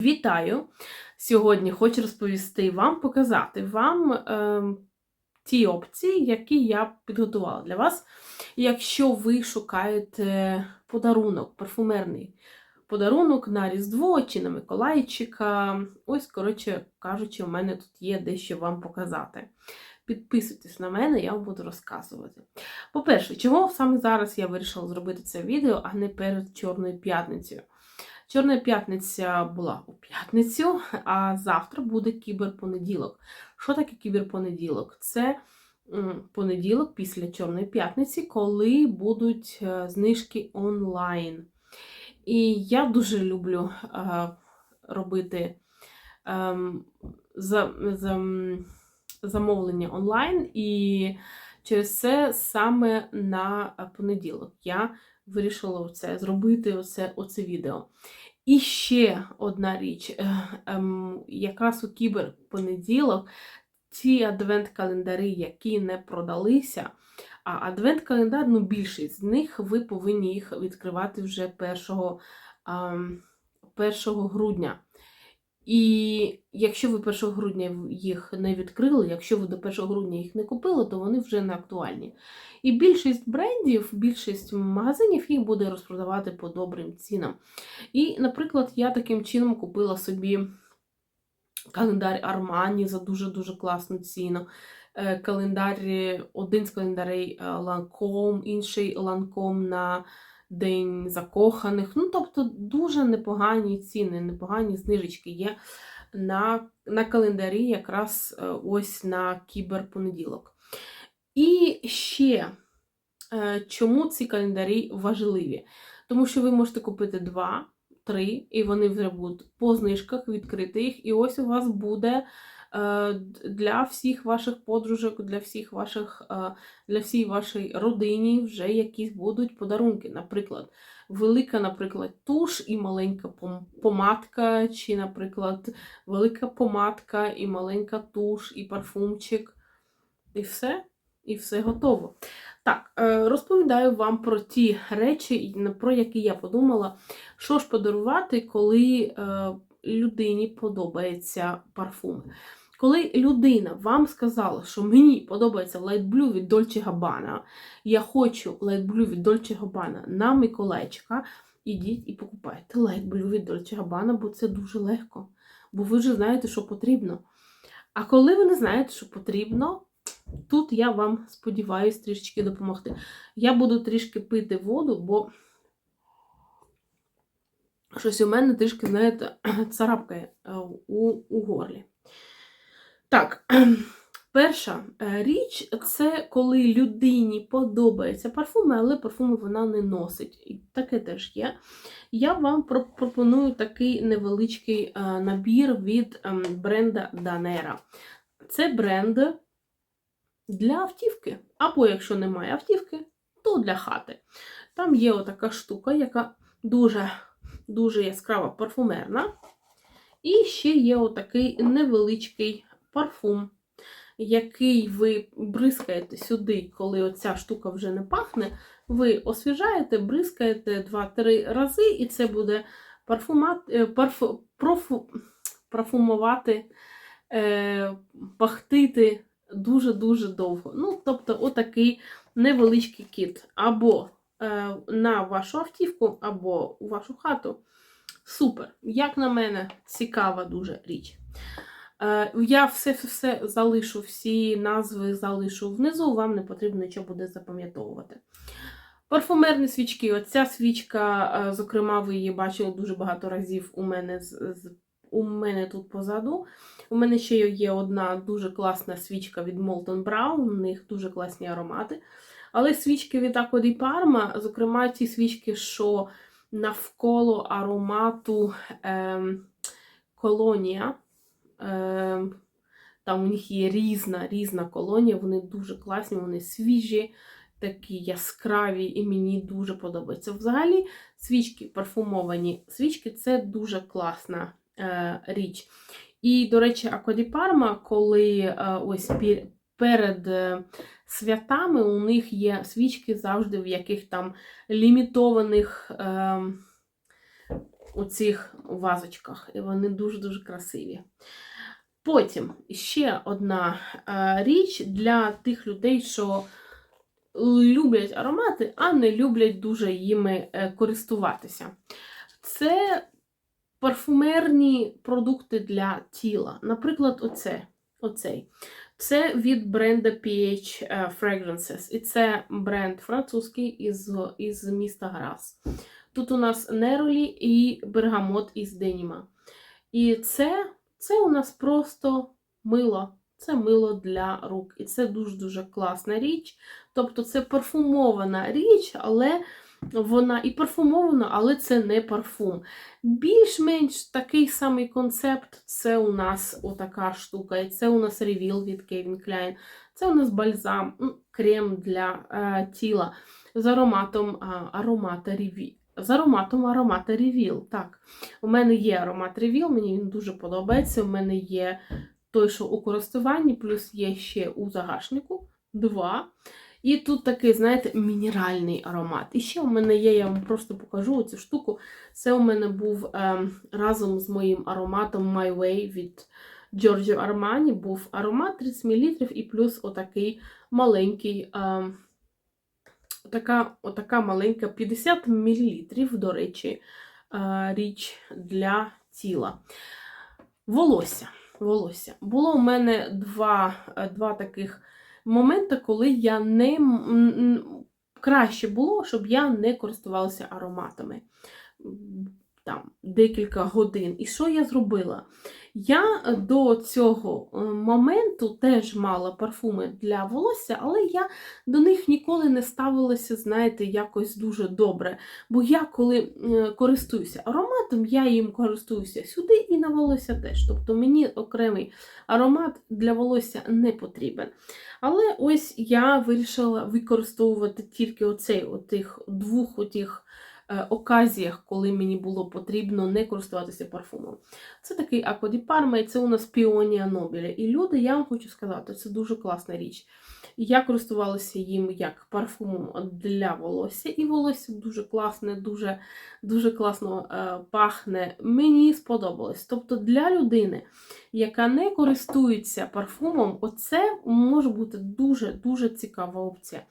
Вітаю! Сьогодні хочу розповісти вам, показати вам е, ті опції, які я підготувала для вас. Якщо ви шукаєте подарунок, парфумерний подарунок на Різдво чи на Миколайчика, ось, коротше кажучи, у мене тут є дещо вам показати. Підписуйтесь на мене, я вам буду розказувати. По-перше, чому саме зараз я вирішила зробити це відео, а не перед Чорною п'ятницею? Чорна п'ятниця була у п'ятницю, а завтра буде кіберпонеділок. Що таке кіберпонеділок? Це понеділок після Чорної п'ятниці, коли будуть е, знижки онлайн. І я дуже люблю е, робити е, за, за, м, замовлення онлайн, і через це саме на понеділок я вирішила оце, зробити оце, оце відео. І ще одна річ, е, ем, якраз у кіберпонеділок ці адвент-календари, які не продалися, а адвент-календар, ну, більшість з них ви повинні їх відкривати вже 1, ем, 1 грудня. І якщо ви 1 грудня їх не відкрили, якщо ви до 1 грудня їх не купили, то вони вже не актуальні. І більшість брендів, більшість магазинів їх буде розпродавати по добрим цінам. І, наприклад, я таким чином купила собі календар Armani за дуже-дуже класну ціну. Е, Календар, один з календарей е, Lancome, інший Lancome на День закоханих. Ну, тобто, дуже непогані ціни, непогані знижечки є на на календарі якраз е, ось на кіберпонеділок. І ще, чому ці календарі важливі? Тому що ви можете купити два, три, і вони вже будуть по знижках відкрити їх. І ось у вас буде для всіх ваших подружок, для всіх ваших, для всій вашої родині вже якісь будуть подарунки. Наприклад, велика, наприклад, туш і маленька помадка, чи, наприклад, велика помадка і маленька туш, і парфумчик. І все, і все готово. Так, е, розповідаю вам про ті речі, про які я подумала, що ж подарувати, коли е, людині подобається парфум. Коли людина вам сказала, що мені подобається Light Blue від Dolce Gabbana, я хочу Light Blue від Dolce Gabbana на Миколайчика, ідіть і покупайте Light Blue від Dolce Gabbana, бо це дуже легко. Бо ви вже знаєте, що потрібно. А коли ви не знаєте, що потрібно, тут я вам сподіваюся трішечки допомогти. Я буду трішки пити воду, бо щось у мене трішки, знаєте, царапкає е, у, у горлі. Так, перша е, річ це коли людині подобаються парфуми, але парфуми вона не носить. І таке теж є. Я вам пропоную такий невеличкий е, набір від ем, бренда Danera. Це бренд для автівки. Або, якщо немає автівки, то для хати. Там є отака штука, яка дуже дуже яскрава парфумерна. І ще є отакий невеличкий парфум, який ви бризкаєте сюди, коли оця штука вже не пахне, ви освіжаєте, бризкаєте 2-3 рази, і це буде парфумат, е, парфу, профу, парфумувати, е, пахтити дуже-дуже довго. Ну, Тобто, отакий невеличкий кіт. Або е, на вашу автівку, або у вашу хату. Супер! Як на мене, цікава дуже річ. Е, я все-все залишу, всі назви залишу внизу, вам не потрібно нічого буде запам'ятовувати. Парфумерні свічки. Оця свічка, е, зокрема, ви її бачили дуже багато разів у мене у мене тут позаду. У мене ще є одна дуже класна свічка від Molton Brown, у них дуже класні аромати. Але свічки від di Parma, зокрема, ті свічки, що навколо аромату е, колонія. Ем, там у них є різна різна колонія, вони дуже класні, вони свіжі, такі яскраві, і мені дуже подобається. Взагалі, свічки парфумовані свічки це дуже класна е, річ. І, до речі, Акодіпарма, коли е, ось перед е, святами у них є свічки завжди в яких там лімітованих. Е, у цих вазочках. І вони дуже-дуже красиві. Потім ще одна е, річ для тих людей, що люблять аромати, а не люблять дуже їми е, користуватися. Це парфумерні продукти для тіла. Наприклад, оце, оцей. Це від бренда PH е, Fragrances. І це бренд французький із, із міста Грас. Тут у нас Неролі і бергамот із Деніма. І це, це у нас просто мило. Це мило для рук. І це дуже-дуже класна річ. Тобто це парфумована річ, але вона і парфумована, але це не парфум. Більш-менш такий самий концепт це у нас отака штука. І це у нас ревіл від Calvin Klein. Це у нас бальзам, крем для е, тіла з ароматом а, аромата ревіл. З ароматом аромата Ревіл. Так, у мене є аромат Ревіл, мені він дуже подобається. У мене є той, що у користуванні, плюс є ще у загашнику два. І тут такий, знаєте, мінеральний аромат. І ще у мене є, я вам просто покажу цю штуку. Це у мене був е, разом з моїм ароматом My Way від Giorgio Armani. Був аромат 30 мл і плюс отакий маленький. Е, Така, отака маленька 50 мл, до речі, е, річ для тіла. Волосся. волосся. Було у мене два, е, два таких моменти, коли я не краще було, щоб я не користувалася ароматами там декілька годин. І що я зробила? Я до цього е, моменту теж мала парфуми для волосся, але я до них ніколи не ставилася, знаєте, якось дуже добре. Бо я, коли е, користуюся ароматом, я їм користуюся сюди і на волосся теж. Тобто мені окремий аромат для волосся не потрібен. Але ось я вирішила використовувати тільки оцей отих двох отих Е, оказіях, коли мені було потрібно не користуватися парфумом. Це такий Акоді Парма, і це у нас Піонія Нобіля. І люди, я вам хочу сказати, це дуже класна річ. Я користувалася їм як парфумом для волосся, і волосся дуже класне, дуже дуже класно е, пахне. Мені сподобалось. Тобто для людини, яка не користується парфумом, оце може бути дуже-дуже цікава опція.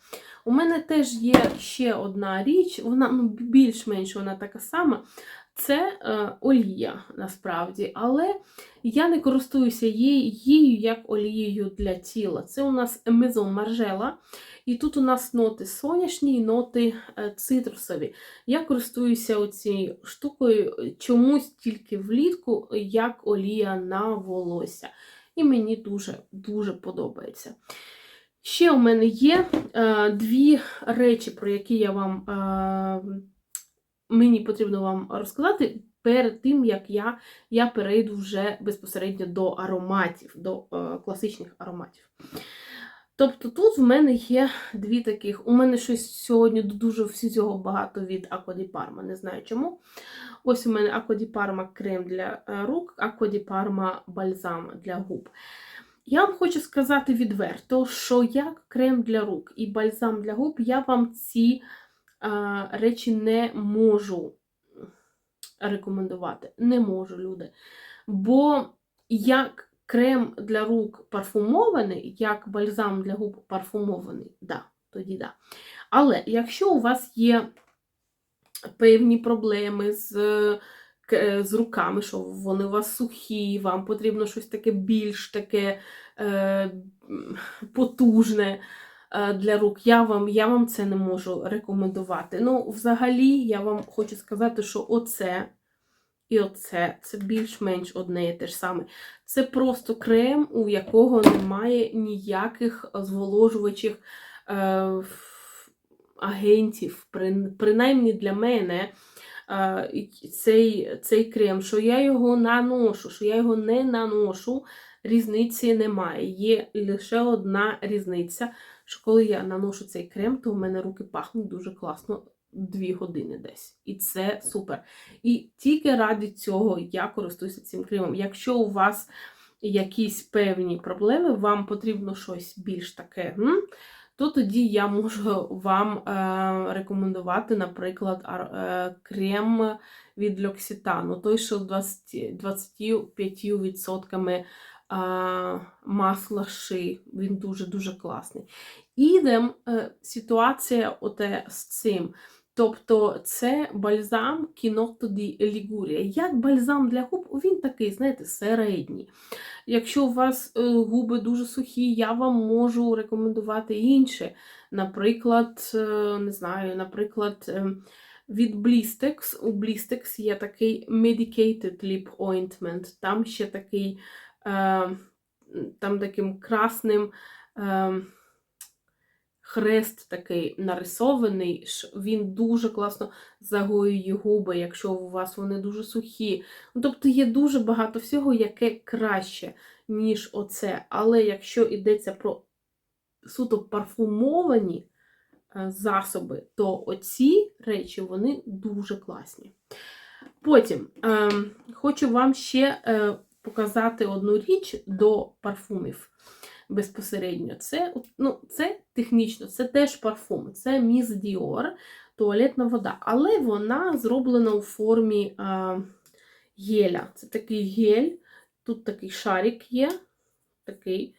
У мене теж є ще одна річ, вона ну, більш-менш вона така сама. Це е, олія насправді, але я не користуюся її як олією для тіла. Це у нас Maison Margiela, і тут у нас ноти соняшні ноти е, цитрусові. Я користуюся цією штукою чомусь тільки влітку, як олія на волосся. І мені дуже-дуже подобається. Ще у мене є е, дві речі, про які я вам е, мені потрібно вам розказати перед тим, як я я перейду вже безпосередньо до ароматів, до е, класичних ароматів. Тобто тут в мене є дві таких. У мене щось сьогодні дуже всього багато від Акоді Парма, не знаю чому. Ось у мене Акоді Парма крем для е, рук, Акоді Парма бальзам для губ. Я вам хочу сказати відверто, що як крем для рук і бальзам для губ, я вам ці речі не можу рекомендувати. Не можу, люди. Бо як крем для рук парфумований, як бальзам для губ парфумований, да, тоді да. Але якщо у вас є певні проблеми з з руками, що вони у вас сухі, вам потрібно щось таке більш таке е, потужне для рук. Я вам я вам це не можу рекомендувати. Ну, взагалі, я вам хочу сказати, що оце і оце це більш-менш одне і те ж саме. Це просто крем, у якого немає ніяких зволожувачів е, агентів, принаймні для мене цей цей крем, що я його наношу, що я його не наношу, різниці немає. Є лише одна різниця, що коли я наношу цей крем, то в мене руки пахнуть дуже класно. Дві години десь. І це супер. І тільки ради цього я користуюся цим кремом. Якщо у вас якісь певні проблеми, вам потрібно щось більш таке, то тоді я можу вам е, рекомендувати, наприклад, е, крем від Льокситану, той, що з 25% а, масла ши. Він дуже-дуже класний. Ідем е, ситуація оте з цим. Тобто це бальзам Кінотто ді Лігурія. Як бальзам для губ, він такий, знаєте, середній. Якщо у вас е, губи дуже сухі, я вам можу рекомендувати інше. Наприклад, е, не знаю, наприклад, від Blistex. У Blistex є такий Medicated Lip Ointment. Там ще такий, там таким красним. Е, Хрест такий нарисований, він дуже класно загоює губи, якщо у вас вони дуже сухі. Ну, тобто є дуже багато всього, яке краще, ніж оце. Але якщо йдеться про суто парфумовані е, засоби, то оці речі вони дуже класні. Потім ем, хочу вам ще е, показати одну річ до парфумів безпосередньо. Це, ну, це технічно, це теж парфум. Це Miss Dior туалетна вода. Але вона зроблена у формі е, геля. Це такий гель, тут такий шарик є, такий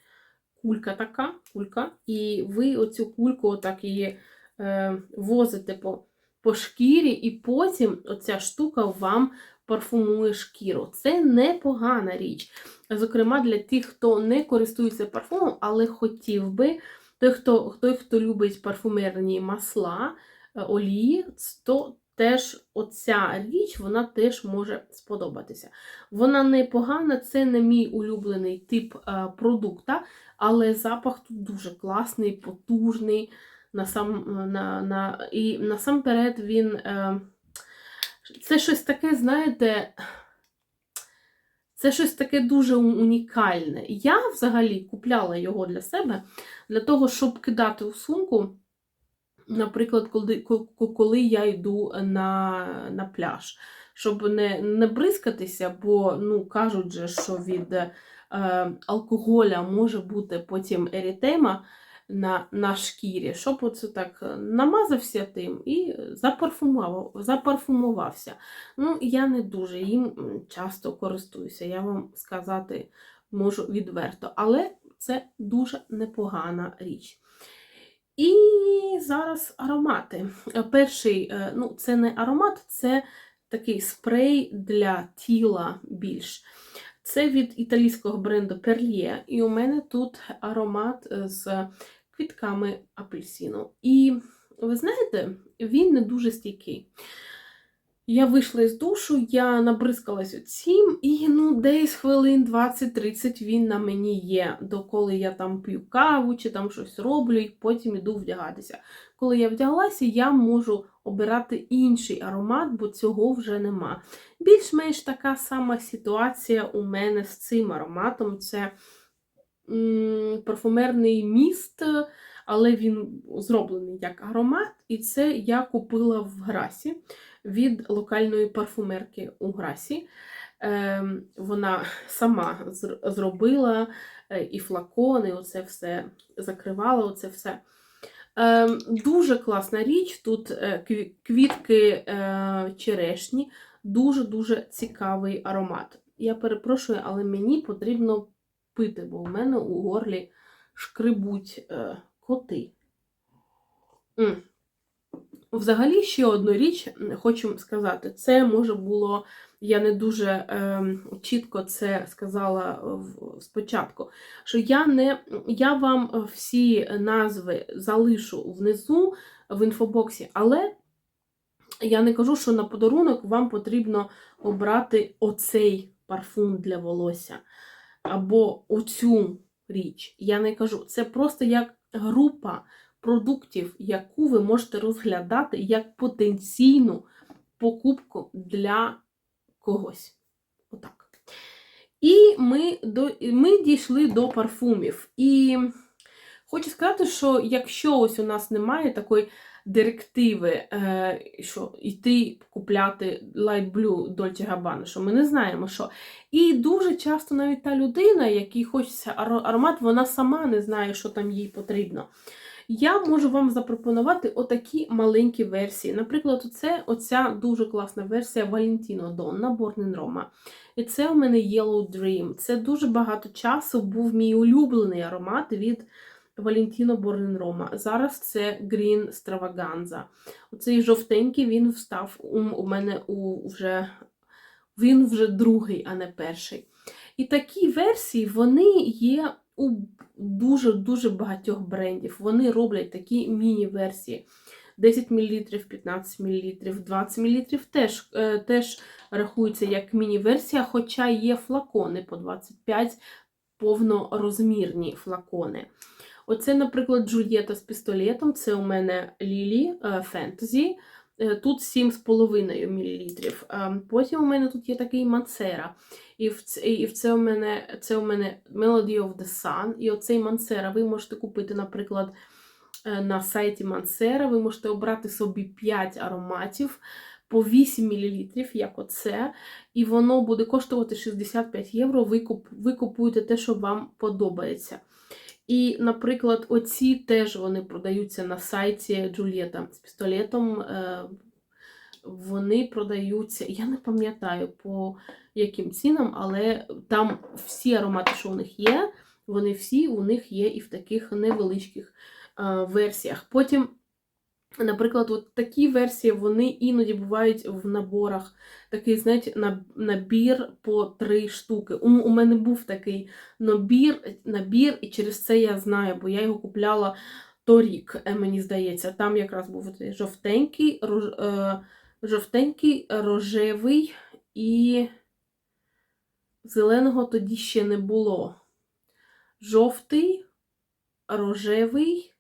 кулька така, кулька. І ви оцю кульку отак її е, возите по, по шкірі, і потім оця штука вам парфумує шкіру. Це непогана річ. Зокрема, для тих, хто не користується парфумом, але хотів би, той, хто, той, хто любить парфумерні масла, е, олії, то теж оця річ вона теж може сподобатися. Вона непогана, це не мій улюблений тип е, продукта, але запах тут дуже класний, потужний. Насам, на, на, і насамперед він. Е, це щось таке, знаєте, це щось таке дуже унікальне. Я взагалі купляла його для себе для того, щоб кидати у сумку. Наприклад, коли коли я йду на на пляж, щоб не не бризкатися, бо ну, кажуть, же, що від е, алкоголя може бути потім ерітема на на шкірі, щоб оце так намазався тим і запарфумував, запарфумувався. Ну, я не дуже їм часто користуюся, я вам сказати можу відверто, але це дуже непогана річ. І зараз аромати. Перший, ну, це не аромат, це такий спрей для тіла більш. Це від італійського бренду Perlier, і у мене тут аромат з квітками апельсину. І ви знаєте, він не дуже стійкий. Я вийшла із душу, я набризкалась цим, і ну, десь хвилин 20-30 він на мені є, доколи я там п'ю каву чи там щось роблю, і потім іду вдягатися. Коли я вдяглася, я можу обирати інший аромат, бо цього вже нема. Більш-менш така сама ситуація у мене з цим ароматом. Це парфумерний міст, але він зроблений як аромат, і це я купила в Грасі від локальної парфумерки у Грасі. Ем, вона сама зробила е, і флакони, оце все закривала оце все. Ем, дуже класна річ. Тут е, квітки е, черешні, дуже-дуже цікавий аромат. Я перепрошую, але мені потрібно пити, бо в мене у горлі шкрибуть е, коти. М. Взагалі, ще одну річ хочу сказати, це може було, я не дуже е, чітко це сказала в, спочатку, що я не, я вам всі назви залишу внизу в інфобоксі, але я не кажу, що на подарунок вам потрібно обрати оцей парфум для волосся або оцю річ. Я не кажу, це просто як група продуктів, яку ви можете розглядати як потенційну покупку для когось. Отак. І ми, до, ми дійшли до парфумів. І хочу сказати, що якщо ось у нас немає такої директиви, е, що йти купляти Light Blue Dolce Gabbana, що ми не знаємо, що. І дуже часто навіть та людина, якій хочеться аромат, вона сама не знає, що там їй потрібно. Я можу вам запропонувати отакі маленькі версії. Наприклад, це оця дуже класна версія Valentino Donna Born in Roma. І це у мене Yellow Dream. Це дуже багато часу був мій улюблений аромат від In Roma. Зараз це Green Stravaganza. Оцей жовтенький він встав у мене у вже. Він вже другий, а не перший. І такі версії вони є у дуже-дуже багатьох брендів. Вони роблять такі міні-версії. 10 мл, 15 мл, 20 мл теж, е, теж рахується як міні-версія, хоча є флакони по 25 повнорозмірні флакони. Оце, наприклад, Джульєта з пістолетом, це у мене Лілі Фентезі. Тут 7,5 мл. Потім у мене тут є такий Мансера. І і це у мене це у мене Melody of the Sun. І оцей Мансера ви можете купити, наприклад, е, на сайті Мансера. Ви можете обрати собі 5 ароматів по 8 мл, як оце. І воно буде коштувати 65 євро. Ви, куп, ви купуєте те, що вам подобається. І, наприклад, оці теж вони продаються на сайті Джульєта з пістолетом. е, Вони продаються, я не пам'ятаю по яким цінам, але там всі аромати, що у них є, вони всі у них є і в таких невеличких е, версіях. Потім, наприклад, от такі версії вони іноді бувають в наборах. Такий, знаєте, набір по три штуки. У, у мене був такий набір, набір, і через це я знаю, бо я його купляла торік, е, мені здається. Там якраз був жовтенький, рож, е, жовтенький, рожевий і зеленого тоді ще не було. Жовтий, рожевий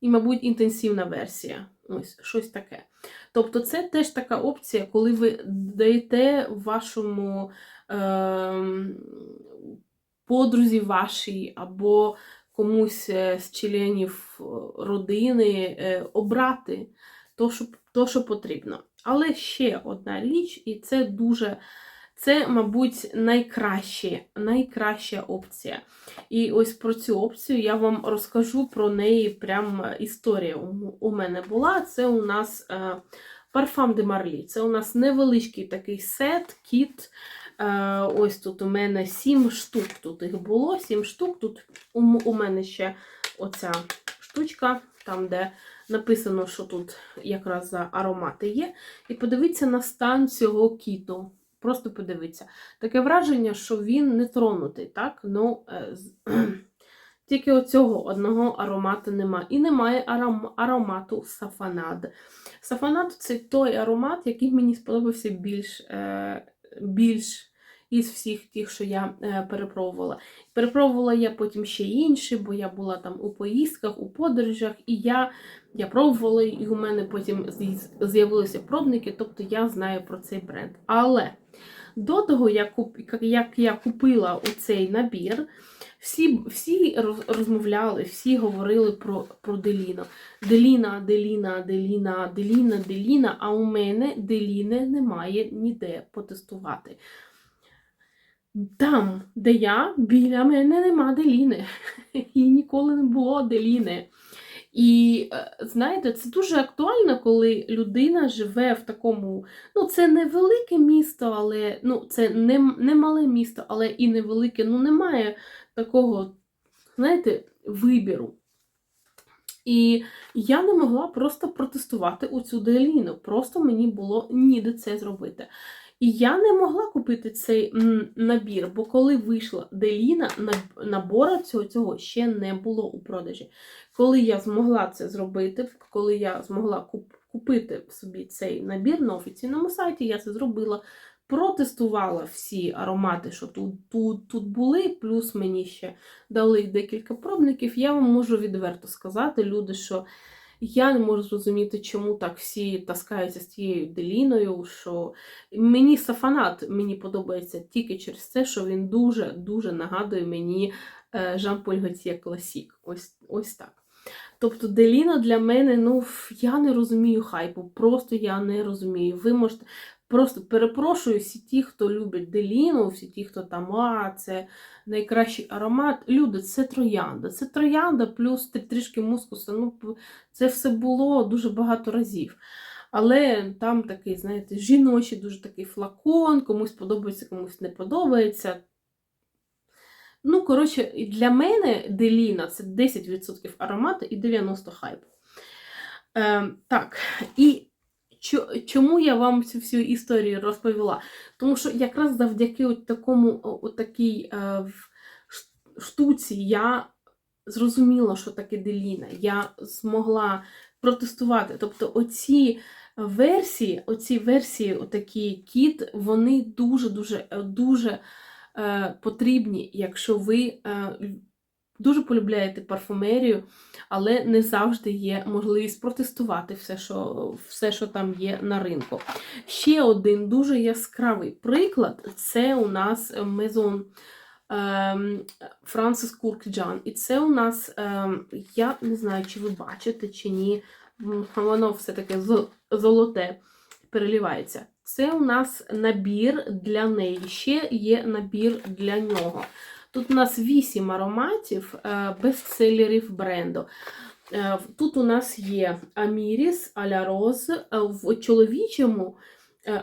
і, мабуть, інтенсивна версія. Ось щось таке. Тобто, це теж така опція, коли ви даєте вашому е, подрузі вашій або комусь е, з членів родини е, обрати то, що, то, що потрібно. Але ще одна річ, і це дуже. Це, мабуть, найкраще, найкраща опція. І ось про цю опцію я вам розкажу про неї прям історія у- мене була. Це у нас е, Parfum de Marly. Це у нас невеличкий такий сет, кіт. Е, ось тут у мене 7 штук. Тут їх було, 7 штук. Тут у, у мене ще оця штучка, там, де написано, що тут якраз за аромати є. І подивіться на стан цього кіту. Просто подивіться. Таке враження, що він не тронутий, так? Ну, е, тільки оцього одного аромату нема. І немає аром- аромату сафанад. Сафанад це той аромат, який мені сподобався більш, е, більш із всіх тих, що я е, перепробувала. Перепробувала я потім ще інші, бо я була там у поїздках, у подорожах, і я, я пробувала, і у мене потім з'явилися пробники, тобто я знаю про цей бренд. Але до того, як, я купила оцей набір, всі, всі розмовляли, всі говорили про, про Деліно. Деліна, Деліна, Деліна, Деліна, Деліна, а у мене Деліни немає ніде потестувати. Там, де я, біля мене нема Деліни. І ніколи не було Деліни. І е, знаєте, це дуже актуально, коли людина живе в такому. Ну, це не велике місто, але ну, це не, не мале місто, але і невелике. Ну, немає такого, знаєте, вибіру. І я не могла просто протестувати у цю деліну. Просто мені було ніде це зробити. І я не могла купити цей набір, бо коли вийшла деліна, набора цього, цього ще не було у продажі. Коли я змогла це зробити, коли я змогла купити собі цей набір на офіційному сайті, я це зробила. Протестувала всі аромати, що тут, тут, тут були, плюс мені ще дали декілька пробників. Я вам можу відверто сказати, люди, що я не можу зрозуміти, чому так всі таскаються з тією деліною. що Мені сафанат мені подобається тільки через те, що він дуже-дуже нагадує мені е, Жан-Поль Готьє Класік. Ось, ось так. Тобто Деліна для мене, ну, я не розумію хайпу, просто я не розумію. Ви можете. Просто перепрошую всі ті, хто любить деліну, всі ті, хто там, а, це найкращий аромат. Люди, це троянда. Це троянда плюс трішки мускуса. Ну, це все було дуже багато разів. Але там такий, знаєте, жіночий дуже такий флакон, комусь подобається, комусь не подобається. Ну, коротше, для мене деліна це 10% аромату і 90% хайпу. Е, так, і чому я вам цю всю історію розповіла? Тому що якраз завдяки от такому от такій е, штуці я зрозуміла, що таке деліна. Я змогла протестувати. Тобто, оці версії, оці версії, отакі кіт, вони дуже-дуже е, дуже е, потрібні, якщо ви е, дуже полюбляєте парфумерію, але не завжди є можливість протестувати все, що, все, що там є на ринку. Ще один дуже яскравий приклад це у нас Maison ем, Франсис Куркджан. І це у нас, ем, я не знаю, чи ви бачите, чи ні, воно все таке золоте переливається. Це у нас набір для неї. Ще є набір для нього. Тут у нас 8 ароматів е, бестселерів бренду. Е, Тут у нас є Аміріс, Аля Роз, е, в чоловічому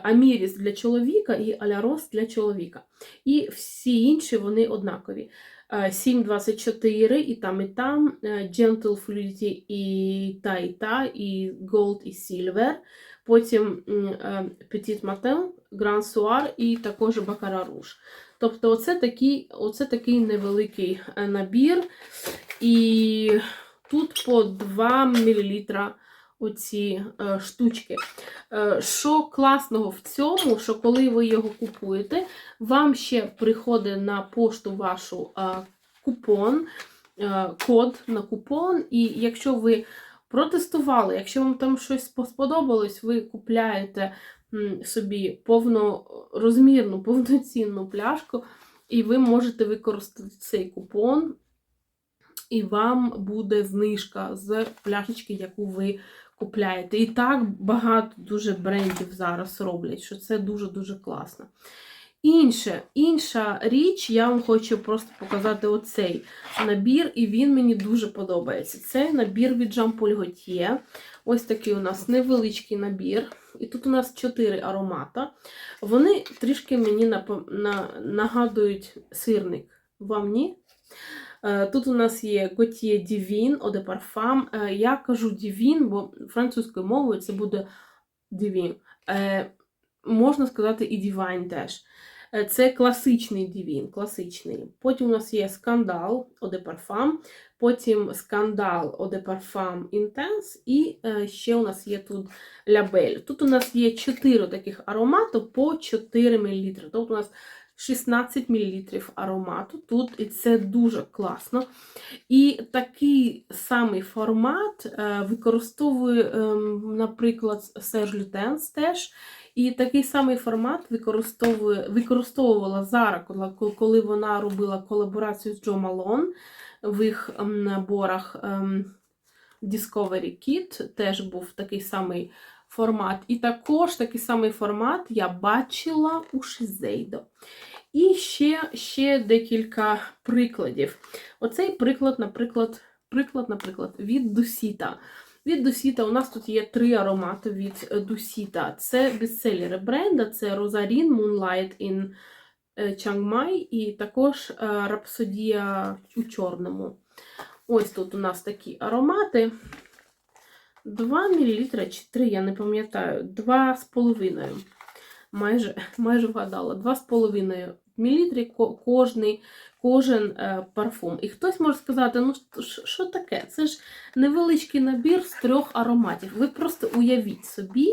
Аміріс для чоловіка і Аля Роз для чоловіка. І всі інші вони однакові. Е, 724 і там, і там, Gentle Fluidity і та, і та, і Gold і Silver. Потім Petit Matin, Grand Soir і також Baccarat Rouge. Тобто, оце такий, оце такий невеликий е, набір. І тут по 2 мл оці е, штучки. Е, що класного в цьому, що коли ви його купуєте, вам ще приходить на пошту вашу купон, код на купон, і якщо ви протестували, якщо вам там щось сподобалось, ви купляєте собі повнорозмірну, повноцінну пляшку, і ви можете використати цей купон, і вам буде знижка з пляшечки, яку ви купляєте. І так багато дуже брендів зараз роблять, що це дуже-дуже класно. Інше, інша річ, я вам хочу просто показати оцей набір, і він мені дуже подобається. Це набір від Jean-Paul Gaultier. Ось такий у нас невеличкий набір. І тут у нас чотири аромата. Вони трішки мені нагадують сирник. Вам ні? Е, Тут у нас є Gaultier Дівін, Оде. Е, Я кажу Дівін, бо французькою мовою це буде Divin. Е, Можна сказати і Divine теж. Е, Це класичний Divin, класичний. Потім у нас є скандал de потім скандал Parfum Intense, і е, ще у нас є тут лябель. Тут у нас є 4 таких аромату по 4 мл. Тобто у нас 16 мл аромату тут, і це дуже класно. І такий самий формат е, використовує, ем, наприклад, Серж Лютенс теж. І такий самий формат використовує, використовувала Зара, коли- вона робила колаборацію з Джо Малон в їх наборах ем, Discovery Kit. Теж був такий самий формат. І також такий самий формат я бачила у Шизейдо. І ще, ще декілька прикладів. Оцей приклад, наприклад, приклад, наприклад, від Дусіта. Від Дусіта у нас тут є три аромати від е, Дусіта. Це бестселери бренда, це Розарін, Moonlight in е, Chiang Mai і також е, Рапсодія у чорному. Ось тут у нас такі аромати. 2 мл чи 3, я не пам'ятаю, 2,5. Майже, майже вгадала. 2,5 ко- кожний, кожен е, парфум. І хтось може сказати, ну що- таке? Це ж невеличкий набір з трьох ароматів. Ви просто уявіть собі.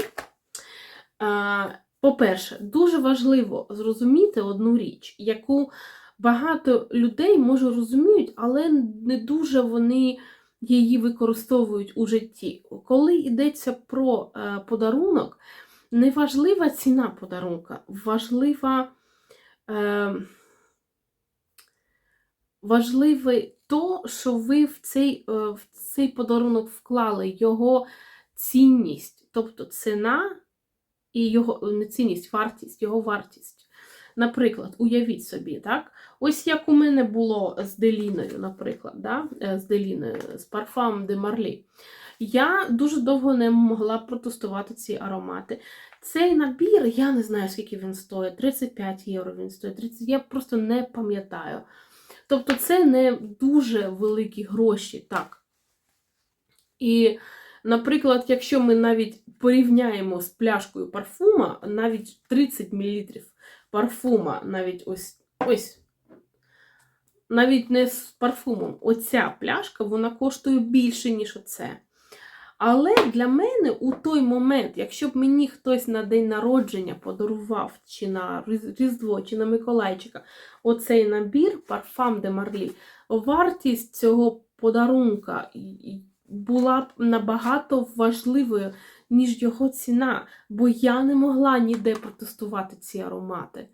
Е, по-перше, дуже важливо зрозуміти одну річ, яку багато людей може розуміють, але не дуже вони її використовують у житті. Коли йдеться про е, подарунок, не важлива ціна подарунка, важлива, важливе то, що ви в цей, е, в цей подарунок вклали його цінність, тобто ціна і його не цінність, вартість, його вартість. Наприклад, уявіть собі, так? Ось як у мене було з Деліною, наприклад, да? е, з Деліною, з парфам де Марлі. Я дуже довго не могла протестувати ці аромати. Цей набір, я не знаю, скільки він стоїть, 35 євро він стоїть, 30, я просто не пам'ятаю. Тобто, це не дуже великі гроші, так. І, наприклад, якщо ми навіть порівняємо з пляшкою парфума, навіть 30 мл парфума, навіть ось ось. Навіть не з парфумом. Оця пляшка вона коштує більше, ніж оце. Але для мене у той момент, якщо б мені хтось на день народження подарував, чи на Різдво, чи на Миколайчика, оцей набір парфам де Марлі, вартість цього подарунка була б набагато важливою, ніж його ціна, бо я не могла ніде протестувати ці аромати.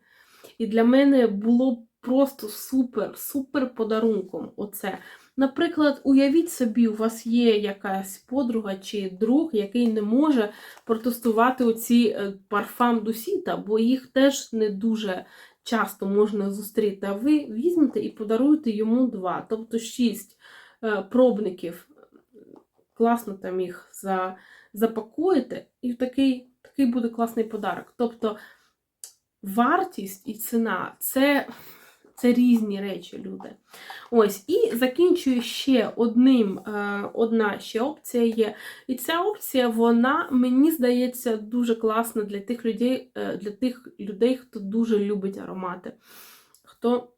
І для мене було просто супер, супер подарунком оце. Наприклад, уявіть собі, у вас є якась подруга чи друг, який не може протестувати оці е, парфам Дусіта, бо їх теж не дуже часто можна зустріти. А ви візьмете і подаруєте йому два, тобто шість е, пробників. Класно там їх за, запакуєте, і такий, такий буде класний подарок. Тобто вартість і ціна це, це різні речі, люди. Ось, і закінчую ще одним, е, одна ще опція є. І ця опція, вона, мені здається, дуже класна для тих людей, е, для тих людей, хто дуже любить аромати. Хто,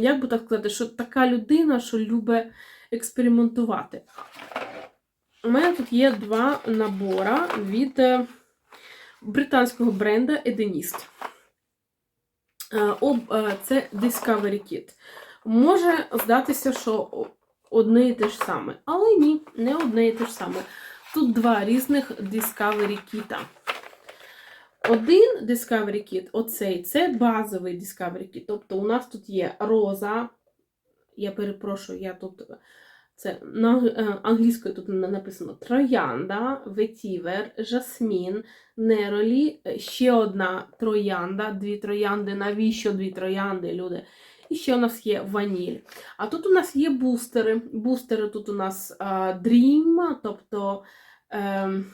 як би так сказати, що така людина, що любить експериментувати. У мене тут є два набора від е, британського бренду Edenist. Е, е, Це Discovery Kit. Може здатися, що одне і те ж саме. Але ні, не одне і те ж саме. Тут два різних Discovery Kit. Один Discovery Kit, оцей, це базовий Discovery Kit. Тобто у нас тут є роза. Я перепрошую, я тут. Це на е, англійською тут написано троянда, ветівер, жасмін, неролі, е, ще одна троянда, дві троянди. Навіщо дві троянди, люди? І ще у нас є ваніль. А тут у нас є бустери. Бустери тут у нас Dream, тобто. ем,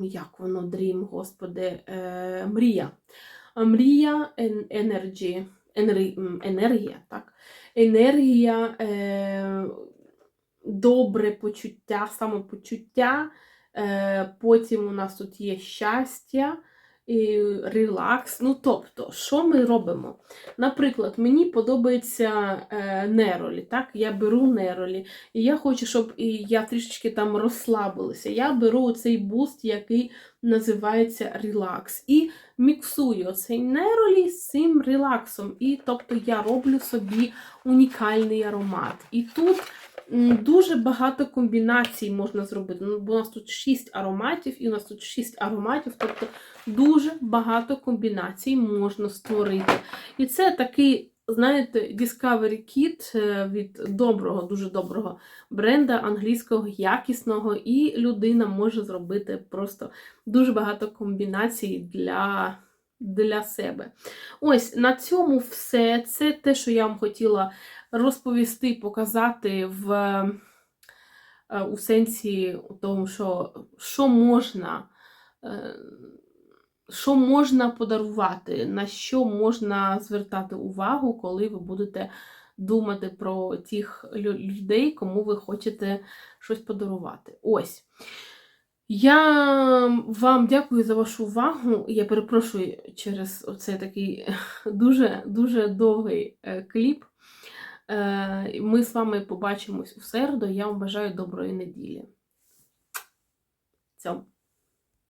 як воно Dream, господи, е, мрія. Мрія, Energy, енергія, так? Енергія, е, добре почуття, самопочуття. Е, потім у нас тут є щастя, і релакс. Ну, тобто, що ми робимо? Наприклад, мені подобається е, неролі, так? Я беру неролі, і я хочу, щоб і я трішечки там розслабилася. Я беру цей буст, який називається релакс. І міксую цей неролі з цим релаксом. І тобто я роблю собі унікальний аромат. І тут дуже багато комбінацій можна зробити. Ну, бо у нас тут 6 ароматів, і у нас тут 6 ароматів, тобто дуже багато комбінацій можна створити. І це такий, знаєте, Discovery Kit е, від доброго, дуже доброго бренда англійського, якісного, і людина може зробити просто дуже багато комбінацій для. Для себе. Ось на цьому все. Це те, що я вам хотіла розповісти, показати в, е, у сенсі тому, що, що можна. е, Що можна подарувати, на що можна звертати увагу, коли ви будете думати про тих людей, кому ви хочете щось подарувати. Ось. Я вам дякую за вашу увагу. Я перепрошую через оцей такий дуже дуже довгий е, кліп. Е, Ми з вами побачимось у середу. Я вам бажаю доброї неділі. Цьому.